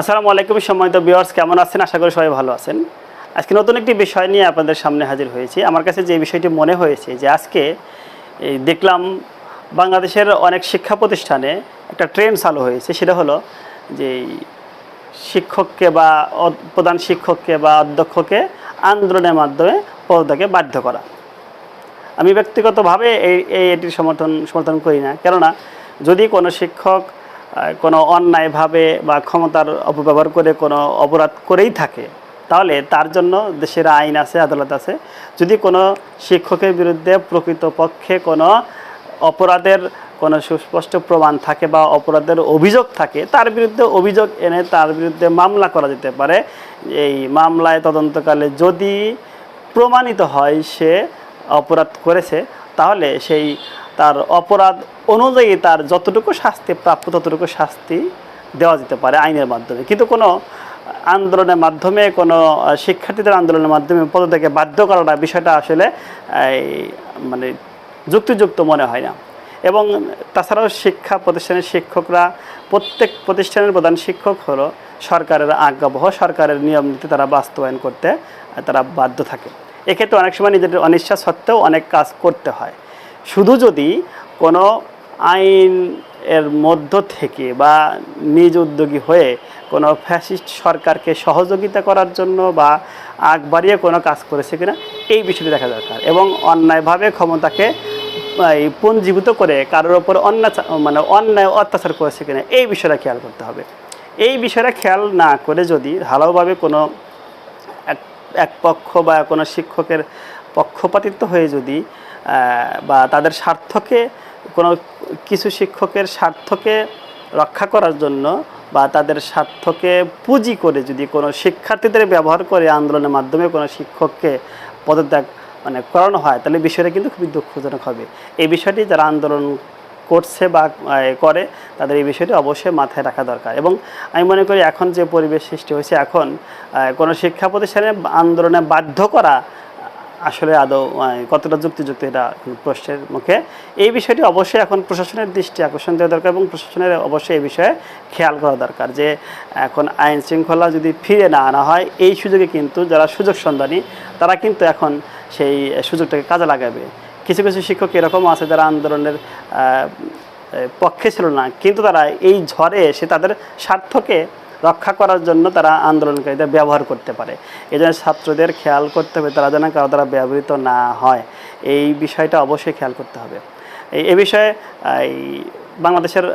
আসসালামু আলাইকুম সম্মানিত ভিউয়ার্স, কেমন আছেন? আশা করি সবাই ভালো আছেন। আজকে নতুন একটি বিষয় নিয়ে আপনাদের সামনে হাজির হয়েছি। আমার কাছে যে বিষয়টি মনে হয়েছে যে আজকে দেখলাম বাংলাদেশের অনেক শিক্ষা প্রতিষ্ঠানে একটা ট্রেন্ড চালু হয়েছে। সেটা হলো যে শিক্ষককে বা প্রধান শিক্ষককে বা অধ্যক্ষকে আন্দোলনের মাধ্যমে পদত্যাগে বাধ্য করা। আমি ব্যক্তিগতভাবে এই এটির সমর্থন সমর্থন করি না। কেননা, যদি কোনো শিক্ষক কোনো অন্যায়ভাবে বা ক্ষমতার অপব্যবহার করে কোনো অপরাধ করেই থাকে, তাহলে তার জন্য দেশের আইন আছে, আদালত আছে। যদি কোনো শিক্ষকের বিরুদ্ধে প্রকৃতপক্ষে কোনো অপরাধের কোনো সুস্পষ্ট প্রমাণ থাকে বা অপরাধের অভিযোগ থাকে, তার বিরুদ্ধে অভিযোগ এনে তার বিরুদ্ধে মামলা করা যেতে পারে। এই মামলায় তদন্তকালে যদি প্রমাণিত হয় সে অপরাধ করেছে, তাহলে সেই তার অপরাধ অনুযায়ী তার যতটুকু শাস্তি প্রাপ্য ততটুকু শাস্তি দেওয়া যেতে পারে আইনের মাধ্যমে। কিন্তু কোনো আন্দোলনের মাধ্যমে, কোনো শিক্ষার্থীদের আন্দোলনের মাধ্যমে পদত্যাগে বাধ্য করাটা বিষয়টা আসলে মানে যুক্তিযুক্ত মনে হয় না। এবং তাছাড়াও শিক্ষা প্রতিষ্ঠানের শিক্ষকরা, প্রত্যেক প্রতিষ্ঠানের প্রধান শিক্ষক হলো সরকারের আজ্ঞাবহ, সরকারের নিয়ম নীতি তারা বাস্তবায়ন করতে তারা বাধ্য থাকে। এক্ষেত্রে অনেক সময় নিজেদের অনিচ্ছা সত্ত্বেও অনেক কাজ করতে হয়। শুধু যদি কোনো আইন এর মধ্য থেকে বা নিজ উদ্যোগী হয়ে কোনো ফ্যাসিস্ট সরকারকে সহযোগিতা করার জন্য বা আগ বাড়িয়ে কোনো কাজ করেছে কিনা, এই বিষয়টি দেখা দরকার। এবং অন্যায়ভাবে ক্ষমতাকে এই পুঞ্জীভূত করে কারোর ওপর অন্যায় মানে অন্যায় অত্যাচার করেছে কিনা, এই বিষয়টা খেয়াল করতে হবে। এই বিষয়টা খেয়াল না করে যদি ভালোভাবে কোনো এক এক পক্ষ বা কোনো শিক্ষকের পক্ষপাতিত্ব হয়ে যদি বা তাদের স্বার্থকে, কোনো কিছু শিক্ষকের স্বার্থকে রক্ষা করার জন্য বা তাদের স্বার্থকে পুঁজি করে যদি কোনো শিক্ষার্থীদের ব্যবহার করে আন্দোলনের মাধ্যমে কোনো শিক্ষককে পদত্যাগ মানে করানো হয়, তাহলে বিষয়টা কিন্তু খুবই দুঃখজনক হবে। এই বিষয়টি যারা আন্দোলন করছে বা করে, তাদের এই বিষয়টি অবশ্যই মাথায় রাখা দরকার। এবং আমি মনে করি এখন যে পরিবেশ সৃষ্টি হয়েছে এখন কোনো শিক্ষা প্রতিষ্ঠানে আন্দোলনে বাধ্য করা আসলে আদৌ কতটা যুক্তিযুক্ত এটা প্রশ্নের মুখে। এই বিষয়টি অবশ্যই এখন প্রশাসনের দৃষ্টি আকর্ষণ দেওয়া দরকার এবং প্রশাসনের অবশ্যই এই বিষয়ে খেয়াল করা দরকার যে এখন আইন শৃঙ্খলা যদি ফিরে না আনা হয়, এই সুযোগে কিন্তু যারা সুযোগ সন্ধানী, তারা কিন্তু এখন সেই সুযোগটাকে কাজে লাগাবে। কিছু কিছু শিক্ষক এরকম আছে যারা আন্দোলনের পক্ষে ছিল না, কিন্তু তারা এই ঝড়ে এসে তাদের স্বার্থকে রক্ষা করার জন্য তারা আন্দোলনকারীদের ব্যবহার করতে পারে। এই জন্য ছাত্রদের খেয়াল করতে হবে তারা যেন কারও দ্বারা ব্যবহৃত না হয়। এই বিষয়টা অবশ্যই খেয়াল করতে হবে। এ বিষয়ে এই বাংলাদেশের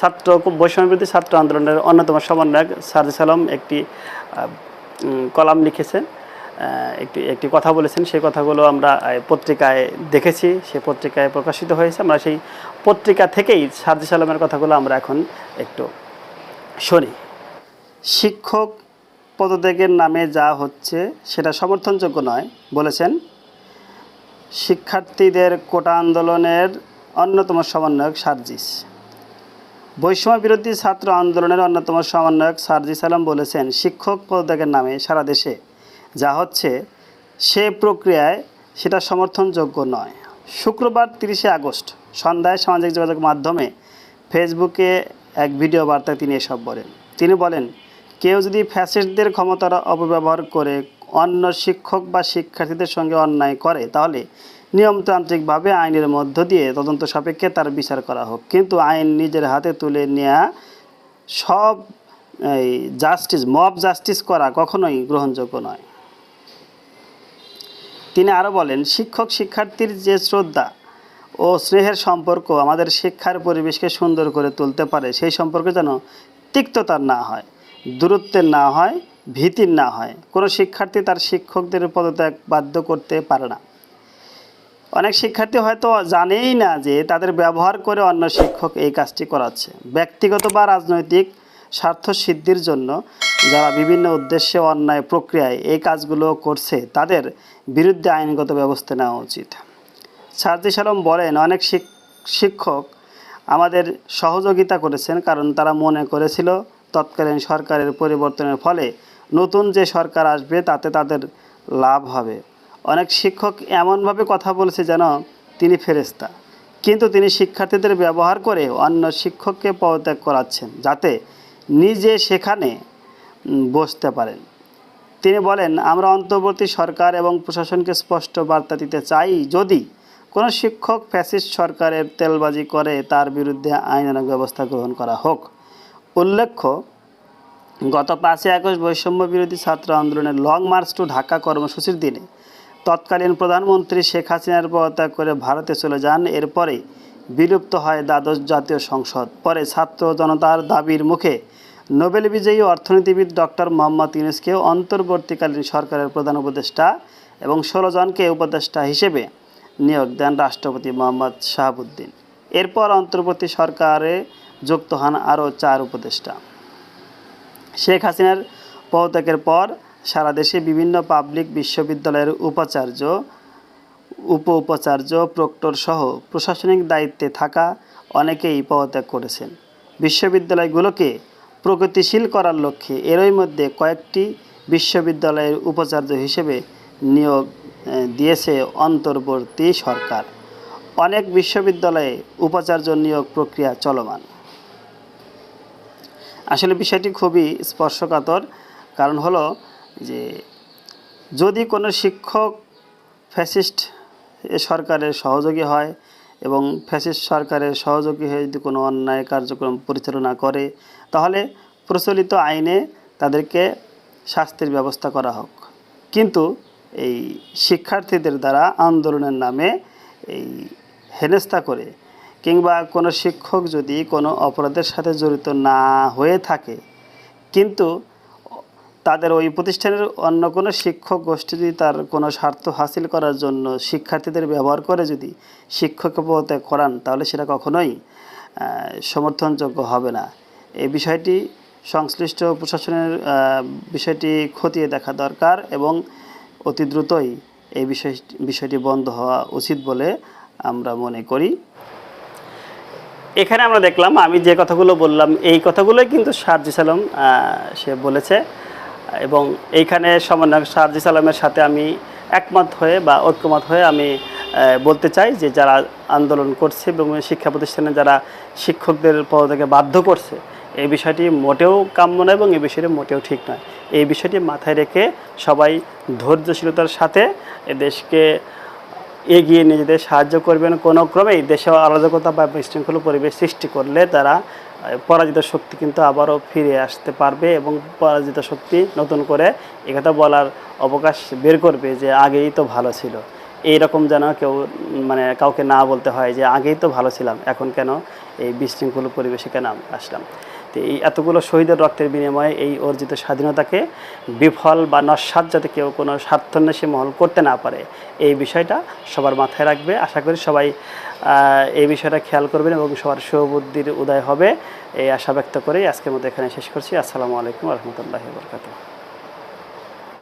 ছাত্র, বৈষম্যবিরোধী ছাত্র আন্দোলনের অন্যতম সমন্বয়ক সারজিস আলম একটি কলাম লিখেছেন। একটি একটি কথা বলেছেন। সেই কথাগুলো আমরা পত্রিকায় দেখেছি। সে পত্রিকায় প্রকাশিত হয়েছে। আমরা সেই পত্রিকা থেকেই সারজিস আলমের কথাগুলো আমরা এখন একটু শুনি। শিক্ষক পদত্যাগের নামে যা হচ্ছে সেটা সমর্থনযোগ্য নয়, বলেছেন। শিক্ষার্থীদের কোটা আন্দোলনের অন্যতম সমন্বয়ক সার্জিস। বৈষম্য বিরোধী ছাত্র আন্দোলনের অন্যতম সমন্বয়ক সার্জিস আলম বলেছেন, শিক্ষক পদত্যাগের নামে সারা দেশে যা হচ্ছে সে প্রক্রিয়ায় সেটা সমর্থনযোগ্য নয়। শুক্রবার তিরিশে আগস্ট সন্ধ্যায় সামাজিক যোগাযোগ মাধ্যমে ফেসবুকে এক ভিডিও বার্তায় তিনি এসব বলেন। তিনি বলেন কেউ যদি ফ্যাসিস্টদের ক্ষমতার অপব্যবহার করে অন্য শিক্ষক বা শিক্ষার্থীদের সঙ্গে অন্যায় করে, তাহলে নিয়মতান্ত্রিকভাবে আইনের মধ্য দিয়ে তদন্ত সাপেক্ষে তার বিচার করা হোক। কিন্তু আইন নিজের হাতে তুলে নেওয়া সব এই জাস্টিস মব জাস্টিস করা কখনোই গ্রহণযোগ্য নয়। তিনি আরও বলেন, শিক্ষক শিক্ষার্থীর যে শ্রদ্ধা ও স্নেহের সম্পর্ক আমাদের শিক্ষার পরিবেশকে সুন্দর করে তুলতে পারে, সেই সম্পর্কে যেন তিক্ততার না হয়। দূরত্বের না হয়, ভীতির না হয়। কোনো শিক্ষার্থী তার শিক্ষকদের পদত্যাগ বাধ্য করতে পারে না। অনেক শিক্ষার্থী হয়তো জানেই না যে তাদের ব্যবহার করে অন্য শিক্ষক এই কাজটি করাচ্ছে। ব্যক্তিগত বা রাজনৈতিক স্বার্থ সিদ্ধির জন্য যারা বিভিন্ন উদ্দেশ্যে, অন্যায় প্রক্রিয়ায় এই কাজগুলো করছে, তাদের বিরুদ্ধে আইনগত ব্যবস্থা নেওয়া উচিত। সারজিস আলম বলেন, অনেক শিক- শিক্ষক আমাদের সহযোগিতা করেছেন কারণ তারা মনে করেছিল তৎকালীন সরকারের পরিবর্তনের ফলে নতুন যে সরকার আসবে তাতে তাদের লাভ হবে। অনেক শিক্ষক এমনভাবে কথা বলেছে যেন তিনি ফেরেস্তা কিন্তু তিনি শিক্ষার্থীদের ব্যবহার করে অন্য শিক্ষককে পদত্যাগ করাচ্ছেন যাতে নিজে সেখানে বসতে পারেন। তিনি বলেন, আমরা অন্তর্বর্তী সরকার এবং প্রশাসনকে স্পষ্ট বার্তা দিতে চাই, যদি কোনো শিক্ষক ফ্যাসিস্ট সরকারের তেলবাজি করে, তার বিরুদ্ধে আইনানুগ ব্যবস্থা গ্রহণ করা হোক। উল্লেখ্য, গত পাঁচই আগস্ট বৈষম্য বিরোধী ছাত্র আন্দোলনের লং মার্চ টু ঢাকা কর্মসূচির দিনে তৎকালীন প্রধানমন্ত্রী শেখ হাসিনার পদত্যাগ করে ভারতে চলে যান। এরপরে বিলুপ্ত হয় দ্বাদশ জাতীয় সংসদ। পরে ছাত্র জনতার দাবির মুখে নোবেল বিজয়ী অর্থনীতিবিদ ডক্টর মোহাম্মদ ইউনুসকে অন্তর্বর্তীকালীন সরকারের প্রধান উপদেষ্টা এবং ষোলো জনকে উপদেষ্টা হিসেবে নিয়োগ দেন রাষ্ট্রপতি মোহাম্মদ শাহাবুদ্দিন। এরপর অন্তর্বর্তী সরকারে যুক্ত হন আরও চার উপদেষ্টা। শেখ হাসিনার পদত্যাগের পর সারা দেশে বিভিন্ন পাবলিক বিশ্ববিদ্যালয়ের উপাচার্য উপ উপাচার্য প্রক্টর সহ প্রশাসনিক দায়িত্বে থাকা অনেকেই পদত্যাগ করেছেন। বিশ্ববিদ্যালয়গুলোকে প্রগতিশীল করার লক্ষ্যে এরই মধ্যে কয়েকটি বিশ্ববিদ্যালয়ের উপাচার্য হিসেবে নিয়োগ দিয়েছে অন্তর্বর্তী সরকার। অনেক বিশ্ববিদ্যালয়ে উপাচার্য নিয়োগ প্রক্রিয়া চলমান। আসলে বিষয়টি খুবই স্পর্শকাতর। কারণ হলো যে যদি কোনো শিক্ষক ফ্যাসিস্ট সরকারের সহযোগী হয় এবং ফ্যাসিস্ট সরকারের সহযোগী হয়ে যদি কোনো অন্যায় কার্যক্রম পরিচালনা করে, তাহলে প্রচলিত আইনে তাদেরকে শাস্তির ব্যবস্থা করা হোক। কিন্তু এই শিক্ষার্থীদের দ্বারা আন্দোলনের নামে এই হেনস্থা করে কিংবা কোনো শিক্ষক যদি কোনো অপরাধের সাথে জড়িত না হয়ে থাকে, কিন্তু তাদের ওই প্রতিষ্ঠানের অন্য কোনো শিক্ষক গোষ্ঠী যদি তার কোনো স্বার্থ হাসিল করার জন্য শিক্ষার্থীদের ব্যবহার করে যদি শিক্ষক পদত্যাগ করান, তাহলে সেটা কখনোই সমর্থনযোগ্য হবে না। এই বিষয়টি সংশ্লিষ্ট প্রশাসনের বিষয়টি খতিয়ে দেখা দরকার এবং অতি দ্রুতই এই বিষয়, বিষয়টি বন্ধ হওয়া উচিত বলে আমরা মনে করি। এখানে আমরা দেখলাম, আমি যে কথাগুলো বললাম, এই কথাগুলোই কিন্তু সারজি সালাম সে বলেছে। এবং এইখানে সমন্বয় সারজি সালামের সাথে আমি একমত হয়ে বা ঐক্যমত হয়ে আমি বলতে চাই যে যারা আন্দোলন করছে এবং শিক্ষা প্রতিষ্ঠানে যারা শিক্ষকদের পদ থেকে বাধ্য করছে, এই বিষয়টি মোটেও কাম্য নয় এবং এই বিষয়টি মোটেও ঠিক নয়। এই বিষয়টি মাথায় রেখে সবাই ধৈর্যশীলতার সাথে দেশকে এগিয়ে নিজেদের সাহায্য করবেন। কোনো ক্রমেই দেশে অরাজকতা বা বিশৃঙ্খল পরিবেশ সৃষ্টি করলে তারা পরাজিত শক্তি কিন্তু আবারও ফিরে আসতে পারবে এবং পরাজিত শক্তি নতুন করে একথা বলার অবকাশ বের করবে যে আগেই তো ভালো ছিল। এই রকম যেন কেউ মানে কাউকে না বলতে হয় যে আগেই তো ভালো ছিলাম, এখন কেন এই বিশৃঙ্খল পরিবেশে কেন আসলাম? এই এতগুলো শহীদের রক্তের বিনিময়ে এই অর্জিত স্বাধীনতাকে বিফল বা নস্বাদ যাতে কেউ কোনো স্বার্থন্বেষী মহল করতে না পারে, এই বিষয়টা সবার মাথায় রাখবে। আশা করি সবাই এই বিষয়টা খেয়াল করবেন এবং সবার সুবুদ্ধির উদয় হবে। এই আশা ব্যক্ত করেই আজকের মতো এখানে শেষ করছি। আসসালামু আলাইকুম রহমতুল্লাহ বরকাতুহ।